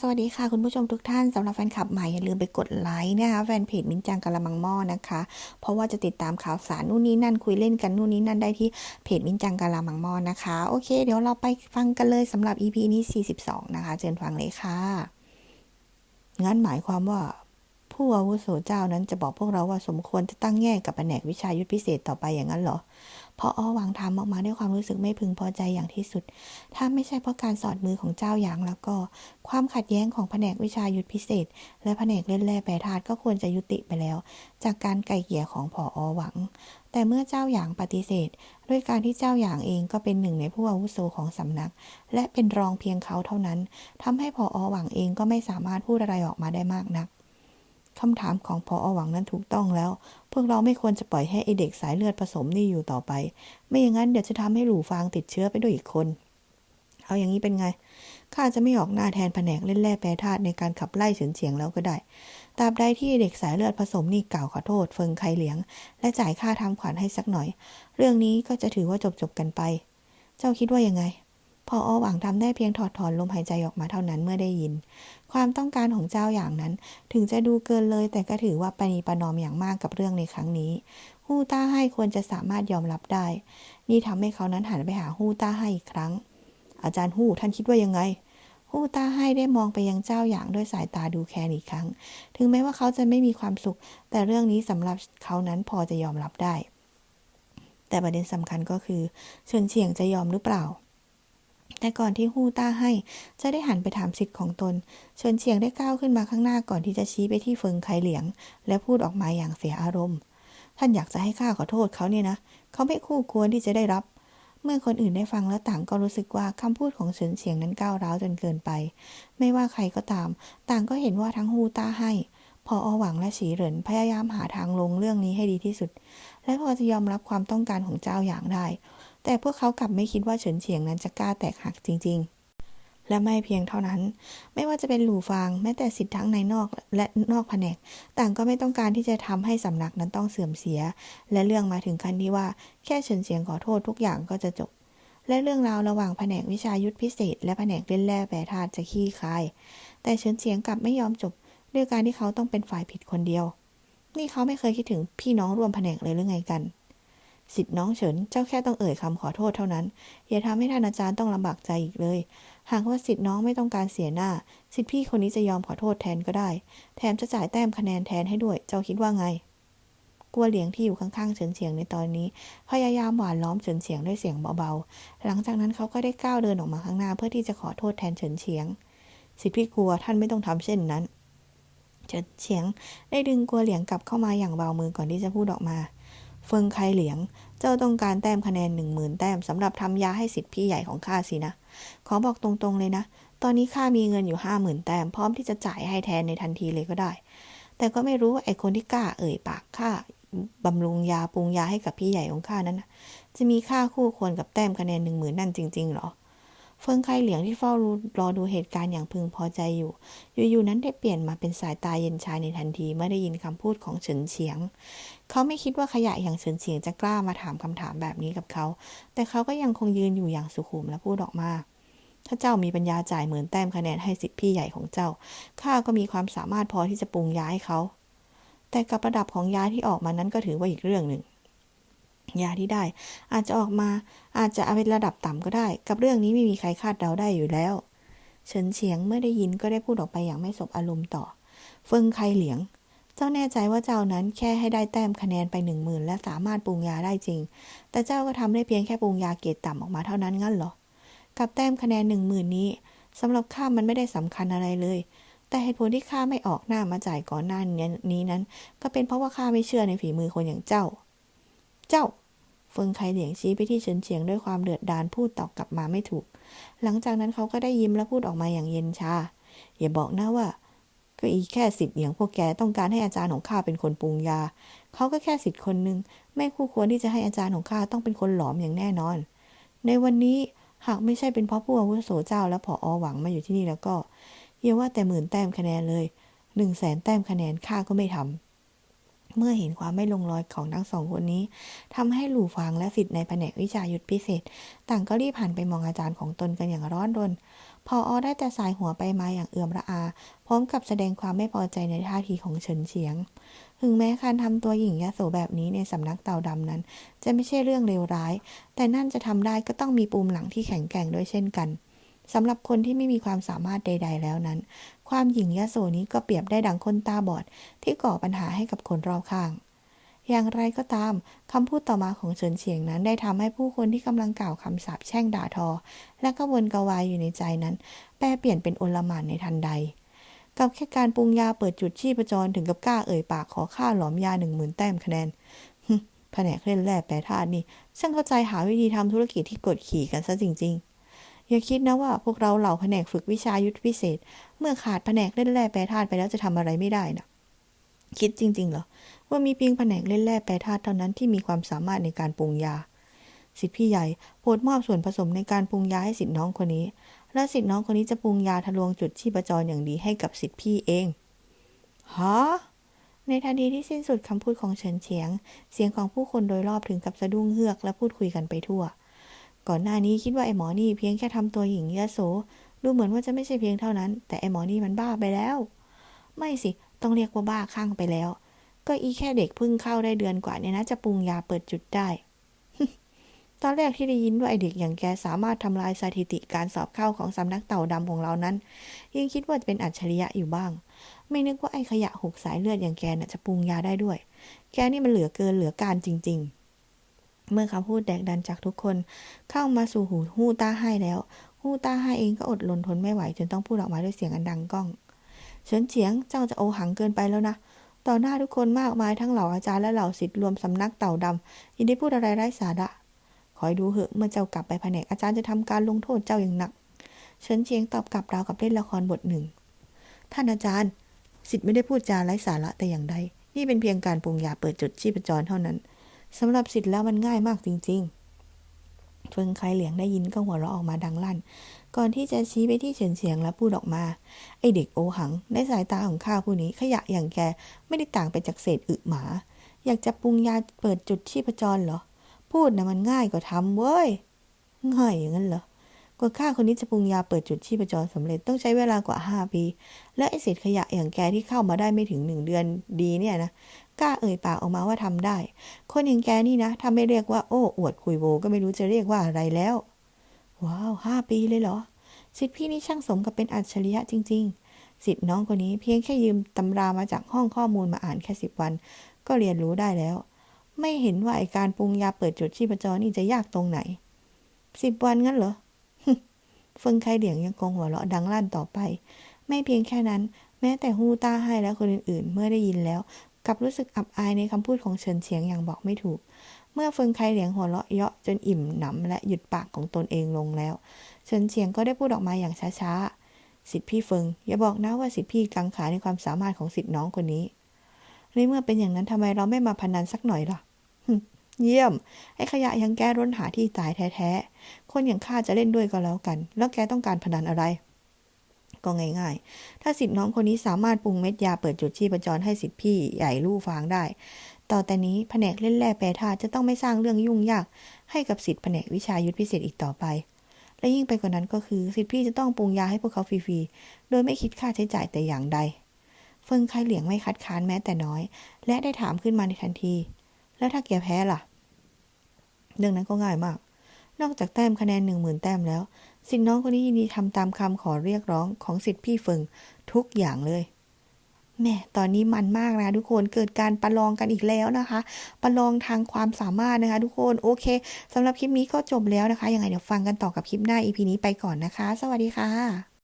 สวัสดีค่ะ คุณผู้ชมทุกท่านสำหรับแฟนคลับใหม่อย่าลืมไปกดไลค์นะคะแฟนเพจมินจังกะละมังหม้อนะคะ เพราะว่าจะติดตามข่าวสารนู่นนี่นั่นคุยเล่นกันนู่นนี่นั่นได้ที่เพจมินจังกะละมังหม้อนะคะโอเค เดี๋ยวเราไปฟังกันเลยสำหรับ EP นี้ 42 นะคะ เชิญฟังเลยค่ะงั้นหมายความว่า ผู้อาวุโสเจ้านั้นจะบอกพวกเราว่าสมควรจะตั้งแง่กับแผนกวิชายุทธพิเศษต่อไปอย่างนั้นเหรอพออวางทำออกมาด้วยความรู้สึกไม่พึงพอใจอย่างที่สุด ถ้าไม่ใช่เพราะการสอดมือของเจ้าหยางแล้วก็ ความขัดแย้งของแผนกวิชายุทธพิเศษ และแผนกเล่นแร่แปรธาตุก็ควรจะยุติไปแล้ว จากการไก่เกี่ยของผออหวัง แต่เมื่อเจ้าหยางปฏิเสธ ด้วยการที่เจ้าหยางเองก็เป็นหนึ่งในผู้อาวุโสของสำนัก และเป็นรองเพียงเขาเท่านั้นทำให้ผออหวังเองก็ไม่สามารถพูดอะไรออกมาได้มากนัก คำถามของพออหวังนั้นถูกต้องแล้ว พวกเราไม่ควรจะปล่อยให้ไอเด็กสายเลือดผสมนี่อยู่ต่อไป ไม่อย่างนั้นเดี๋ยวจะทำให้หลู่ฟางติดเชื้อไปด้วยอีกคน เอาอย่างนี้เป็นไง ข้าจะไม่ออกหน้าแทนแผนกเล่นแร่แปรธาตุในการขับไล่เฉินเฉียงแล้วก็ได้ ตราบใดที่เด็กสายเลือดผสมนี่กล่าวขอโทษ เฟิงไคเหลียง และจ่ายค่าทำขวัญให้สักหน่อย เรื่องนี้ก็จะถือว่าจบจบกันไป เจ้าคิดว่ายังไง พออหวังทำได้เพียงถอดถอนลมหายใจออกมาเท่านั้นเมื่อได้ยิน ความต้องการของเจ้าอย่างนั้น ถึงจะดูเกินเลย แต่ก็ถือว่าปณีประนอมอย่างมากกับเรื่องในครั้งนี้ ฮู้ต้าให้ควรจะสามารถยอมรับได้ นี่ทำให้เขานั้นหันไปหาฮู้ต้าให้อีกครั้ง อาจารย์ฮู้ท่านคิดว่ายังไงฮู้ต้าให้ได้มองไปยังเจ้าอย่างด้วยสายตาดูแคลนอีกครั้ง ถึงแม้ว่าเขาจะไม่มีความสุข แต่เรื่องนี้สำหรับเขานั้นพอจะยอมรับได้ แต่ประเด็นสำคัญก็คือเฉินเฉียงจะยอมหรือเปล่า แต่ก่อนที่ฮู้ต้าให้ จะได้หันไปถามสิทธิ์ของตน เฉินเฉียงได้ก้าวขึ้นมาข้างหน้าก่อนที่จะชี้ไปที่เฟิงไคเหลียง และพูดออกมาอย่างเสียอารมณ์ ท่านอยากจะให้ข้าขอโทษเขาเนี่ยนะ เขาไม่คู่ควรที่จะได้รับ เมื่อคนอื่นได้ฟังแล้วต่างก็รู้สึกว่าคำพูดของเฉินเฉียงนั้นก้าวร้าวจนเกินไป ไม่ว่าใครก็ตาม ต่างก็เห็นว่าทั้งฮูต้าให้ พออหวังและฉีเหรินพยายามหาทางลงเรื่องนี้ให้ดีที่สุด และพอจะยอมรับความต้องการของเจ้าอย่างได้ แต่พวกเขากลับไม่คิดว่าเฉินเฉียงนั้นจะกล้าแตกหักจริง ๆ และไม่เพียงเท่านั้น ไม่ว่าจะเป็นหลู่ฟางแม้แต่สิทธิ์ทั้งในนอกและนอกแผนก ต่างก็ไม่ต้องการที่จะทำให้สำนักนั้นต้องเสื่อมเสีย และเรื่องมาถึงขั้นที่ว่าแค่เฉินเฉียงขอโทษทุกอย่างก็จะจบ และเรื่องราวระหว่างแผนกวิชายุทธพิเศษ และแผนกเล่นแร่แปรธาตุจะขี้คาย แต่เฉินเฉียงกลับไม่ยอมจบด้วยการที่เขาต้องเป็นฝ่ายผิดคนเดียว นี่เขาไม่เคยคิดถึงพี่น้องร่วมแผนกเลยหรือไงกัน สิทธิ์น้องเฉิน เจ้าแค่ต้องเอ่ยคำขอโทษเท่านั้น อย่าทำให้ท่านอาจารย์ต้องลำบากใจอีกเลย หากว่าสิทธิ์น้องไม่ต้องการเสียหน้า สิทธิ์พี่คนนี้จะยอมขอโทษแทนก็ได้ แถมจะจ่ายแต้มคะแนนแทนให้ด้วย เจ้าคิดว่าไง กัวเหลียงที่อยู่ข้างๆเฉินเฉียงในตอนนี้ พยายามหวานล้อมเฉินเฉียงด้วยเสียงเบาๆ หลังจากนั้นเขาก็ได้ก้าวเดินออกมาข้างหน้าเพื่อที่จะขอโทษแทนเฉินเฉียง สิทธิ์พี่กลัวท่านไม่ต้องทำเช่นนั้นเฉินเฉียงได้ดึงกัวเหลียงกลับเข้ามาอย่างเบามือก่อนที่จะพูดออกมา เฟิงไคเหลียง เจ้าต้องการแต้มคะแนนหนึ่งหมื่นแต้มสำหรับทำยาให้สิทธิ์พี่ใหญ่ของข้าสินะ ขอบอกตรงๆเลยนะ ตอนนี้ข้ามีเงินอยู่ห้าหมื่นแต้มพร้อมที่จะจ่ายให้แทนในทันทีเลยก็ได้ แต่ก็ไม่รู้ไอคนที่กล้าเอ่ยปากข้าบำรุงยาปรุงยาให้กับพี่ใหญ่ของข้านั้นนะจะมีค่าคู่ควรกับแต้มคะแนนหนึ่งหมื่นนั่นจริงๆหรอ เฟิงไคเหลียงที่เฝ้ารอดูเหตุการณ์อย่างพึงพอใจอยู่ อยู่ๆนั้นได้เปลี่ยนมาเป็นสายตาเย็นชาในทันทีเมื่อได้ยินคำพูดของเฉินเฉียง เขาไม่คิดว่าขยะอย่างเฉินเฉียงจะกล้ามาถามคำถามแบบนี้กับเขา แต่เขาก็ยังคงยืนอยู่อย่างสุขุมและพูดออกมาถ้าเจ้ามีปัญญาจ่ายหมื่นแต้มคะแนนให้สิทธิพี่ใหญ่ของเจ้า ข้าก็มีความสามารถพอที่จะปรุงยาให้เขา แต่กับระดับของยาที่ออกมานั้นก็ถือว่าอีกเรื่องหนึ่ง ยาที่ได้ อาจจะออกมาอาจจะเอาเป็นระดับต่ำก็ได้ กับเรื่องนี้ไม่มีใครคาดเดาได้อยู่แล้ว เฉินเฉียงเมื่อได้ยินก็ได้พูดออกไปอย่างไม่สบอารมณ์ต่อ เฟิงไคเหลียง เจ้าแน่ใจว่าเจ้านั้นแค่ให้ได้แต้มคะแนนไปหนึ่งหมื่นและสามารถปรุงยาได้จริง แต่เจ้าก็ทำได้เพียงแค่ปรุงยาเกรดต่ำออกมาเท่านั้นงั้นเหรอ กับแต้มคะแนนหนึ่งหมื่นนี้สำหรับข้ามันไม่ได้สำคัญอะไรเลยแต่เหตุผลที่ข้าไม่ออกหน้ามาจ่ายก่อนหน้านี้นั้น ก็เป็นเพราะว่าข้าไม่เชื่อในฝีมือคนอย่างเจ้า เจ้า เฟิงไคเหลียงชี้ไปที่เฉินเฉียงด้วยความเดือดดาลพูดตอบกลับมาไม่ถูก หลังจากนั้นเขาก็ได้ยิ้มและพูดออกมาอย่างเย็นชา อย่าบอกนะว่า ก็อีแค่สิทธิ์อย่างพวกแกต้องการให้อาจารย์ของข้าเป็นคนปรุงยา เขาก็แค่สิทธิ์คนหนึ่งไม่คู่ควรที่จะให้อาจารย์ของข้าต้องเป็นคนหลอมอย่างแน่นอน ในวันนี้หากไม่ใช่เป็นเพราะผู้อาวุโสเจ้าและผออหวังมาอยู่ที่นี่แล้วก็อย่าว่าแต่หมื่นแต้มคะแนนเลยหนึ่งแสนแต้มคะแนนข้าก็ไม่ทำ เมื่อเห็นความไม่ลงรอยของทั้งสองคนนี้ทำให้หลู่ฟางและสิทธิ์ในแผนกวิชายุทธพิเศษ ต่างก็รีบหันไปมองอาจารย์ของตนกันอย่างร้อนรนพออได้แต่สายหัวไปมาอย่างเอื่อมระอา พร้อมกับแสดงความไม่พอใจในท่าทีของเฉินเฉียง ถึงแม้การทำตัวหญิงยโสแบบนี้ในสำนักเต่าดำนั้น จะไม่ใช่เรื่องเลวร้าย แต่นั่นจะทำได้ก็ต้องมีปูมหลังที่แข็งแกร่งด้วยเช่นกันสำหรับคนที่ไม่มีความสามารถใด ๆ แล้วนั้น ความหยิ่งยโสนี้ก็เปรียบได้ดังคนตาบอด ที่ก่อปัญหาให้กับคนรอบข้าง อย่างไรก็ตามคำพูดต่อมาของเฉินเฉียงนั้นได้ทำให้ผู้คนที่กำลังกล่าวคำสาปแช่งด่าทอ และกระวนกะวายอยู่ในใจนั้น แปลเปลี่ยนเป็นโอลหม่านในทันใดกับแค่การปรุงยาเปิดจุดชีพจรถึงกับกล้าเอ่ยปากขอค่าหลอมยาหนึ่งหมื่นแต้มคะแนนแผนกเล่นแร่แปรธาตุนี่ช่างเข้าใจหาวิธีทำธุรกิจที่กดขี่กันซะจริง ๆ อย่าคิดนะว่าพวกเราเหล่าแผนกฝึกวิชายุทธพิเศษ เมื่อขาดแผนกเล่นแร่แปรธาตุไปแล้วจะทำอะไรไม่ได้นะคิดจริงๆเหรอว่ามีเพียงแผนกเล่นแร่แปรธาตุเท่านั้นที่มีความสามารถในการปรุงยาสิทธิพี่ใหญ่โปรดมอบส่วนผสมในการปรุงยาให้สิทธิน้องคนนี้ และสิทธิน้องคนนี้จะปรุงยาทะลวงจุดชีพจรอย่างดีให้กับสิทธิพี่เองฮะในทันทีที่สิ้นสุดคำพูดของเฉินเฉียง เสียงของผู้คนโดยรอบถึงกับสะดุ้งเฮือกและพูดคุยกันไปทั่ว ก่อนหน้านี้คิดว่าไอ้หมอนี่เพียงแค่ทำตัวหญิงยโส ดูเหมือนว่าจะไม่ใช่เพียงเท่านั้น แต่ไอ้หมอนี่มันบ้าไปแล้ว ไม่สิ ต้องเรียกว่าบ้าคลั่งไปแล้ว ก็อีแค่เด็กเพิ่งเข้าได้เดือนกว่าเนี่ยนะจะปรุงยาเปิดจุดได้ ตอนแรกที่ได้ยินว่าไอเด็กอย่างแกสามารถทำลายสถิติการสอบเข้าของสำนักเต่าดำของเรานั้น ยังคิดว่าจะเป็นอัจฉริยะอยู่บ้าง ไม่นึกว่าไอขยะหกสายเลือดอย่างแกน่ะจะปรุงยาได้ด้วย แกนี่มันเหลือเกินเหลือการจริง ๆ เมื่อคำพูดแดกดันจากทุกคน เข้ามาสู่หูฮู้ต้าให้แล้วฮู้ต้าให้เองก็อดรนทนไม่ไหวจนต้องพูดออกมาด้วยเสียงอันดังก้องเฉินเฉียงเจ้าจะโอหังเกินไปแล้วนะต่อหน้าทุกคนมากมายทั้งเหล่าอาจารย์และเหล่าศิษย์รวมสำนักเต่าดำยินได้พูดอะไรไร้สาระคอยดูเหอะเมื่อเจ้ากลับไปแผนกอาจารย์จะทำการลงโทษเจ้าอย่างหนักเฉินเฉียงตอบกลับราวกับเล่นละครบทหนึ่ง ท่านอาจารย์ สิทธิ์ไม่ได้พูดจาไร้สาระแต่อย่างใด นี่เป็นเพียงการปรุงยาเปิดจุดชีพจรเท่านั้น สำหรับสิทธิ์แล้วมันง่ายมากจริงๆเฟิงไคเหลียงได้ยินก็หัวเราะออกมาดังลั่น ก่อนที่จะชี้ไปที่เฉินเฉียงและพูดออกมา ไอเด็กโอหังในสายตาของข้าผู้นี้ขยะอย่างแกไม่ได้ต่างไปจากเศษอึหมา อยากจะปรุงยาเปิดจุดชีพจรเหรอ พูดนะมันง่ายกว่าทำเว้ย ง่ายอย่างนั้นเหรอกว่าข้าคนนี้จะปรุงยาเปิดจุดชีพจรสำเร็จต้องใช้เวลากว่าห้าปี และไอเศษขยะอย่างแกที่เข้ามาได้ไม่ถึงหนึ่งเดือนดีเนี่ยนะ กล้าเอ่ยปากออกมาว่าทำได้ คนอย่างแกนี่นะถ้าไม่เรียกว่าโอ้อวดคุยโวก็ไม่รู้จะเรียกว่าอะไรแล้ว ว้าวห้าปีเลยเหรอสิทธิพี่นี่ช่างสมกับเป็นอัจฉริยะจริง ๆ สิทธิ์น้องคนนี้เพียงแค่ยืมตำรามาจากห้องข้อมูลมาอ่านแค่สิบวัน ก็เรียนรู้ได้แล้ว ไม่เห็นว่าไอการปรุงยาเปิดจุดชีพจรนี่จะยากตรงไหนสิบวันงั้นเหรอเฟิงไคเหลียงยังคงหัวเราะดังลั่นต่อไป ไม่เพียงแค่นั้น แม้แต่ฮูต้าให้และคนอื่นๆ เมื่อได้ยินแล้ว กับรู้สึกอับอายในคำพูดของเฉินเฉียงอย่างบอกไม่ถูก เมื่อเฟิงไคเหลียงหัวเราะเยาะจนอิ่มหนำและหยุดปากของตนเองลงแล้ว เฉินเฉียงก็ได้พูดออกมาอย่างช้าๆ สิทธิพี่เฟิง อย่าบอกนะว่าสิทธิพี่กังขาในความสามารถของสิทธิน้องคนนี้ในเมื่อเป็นอย่างนั้นทำไมเราไม่มาพนันสักหน่อยล่ะเยี่ยม ไอ้ขยะยังแกร้นหาที่ตายแท้ๆ คนอย่างข้าจะเล่นด้วยก็แล้วกัน แล้วแกต้องการพนันอะไร ก็ง่ายๆ ถ้าสิทธิน้องคนนี้สามารถปรุงเม็ดยาเปิดจุดชีพจรให้สิทธิพี่ใหญ่ลู่ฟางได้ ต่อแต่นี้แผนกเล่นแร่แปรธาตุจะต้องไม่สร้างเรื่องยุ่งยาก ให้กับสิทธิแผนกวิชายุทธพิเศษอีกต่อไป และยิ่งไปกว่านั้นก็คือสิทธิพี่จะต้องปรุงยาให้พวกเขาฟรีๆ โดยไม่คิดค่าใช้จ่ายแต่อย่างใด เฟิงไคเหลียงไม่คัดค้านแม้แต่น้อย และได้ถามขึ้นมาในทันที แล้วถ้าแกแพ้ล่ะ เรื่องนั้นก็ง่ายมากนอกจากแต้มคะแนนหนึ่งหมื่นแต้มแล้ว สิทธิน้องคนนี้ยินดีทำตามคำขอเรียกร้องของสิทธิพี่เฟิงทุกอย่างเลยแม่ตอนนี้มันมากนะทุกคนเกิดการประลองกันอีกแล้วนะคะ ประลองทางความสามารถนะคะ ทุกคนโอเคสำหรับคลิปนี้ก็จบแล้วนะคะยังไงเดี๋ยวฟังกันต่อกับคลิปหน้า EP นี้ไปก่อนนะคะ สวัสดีค่ะ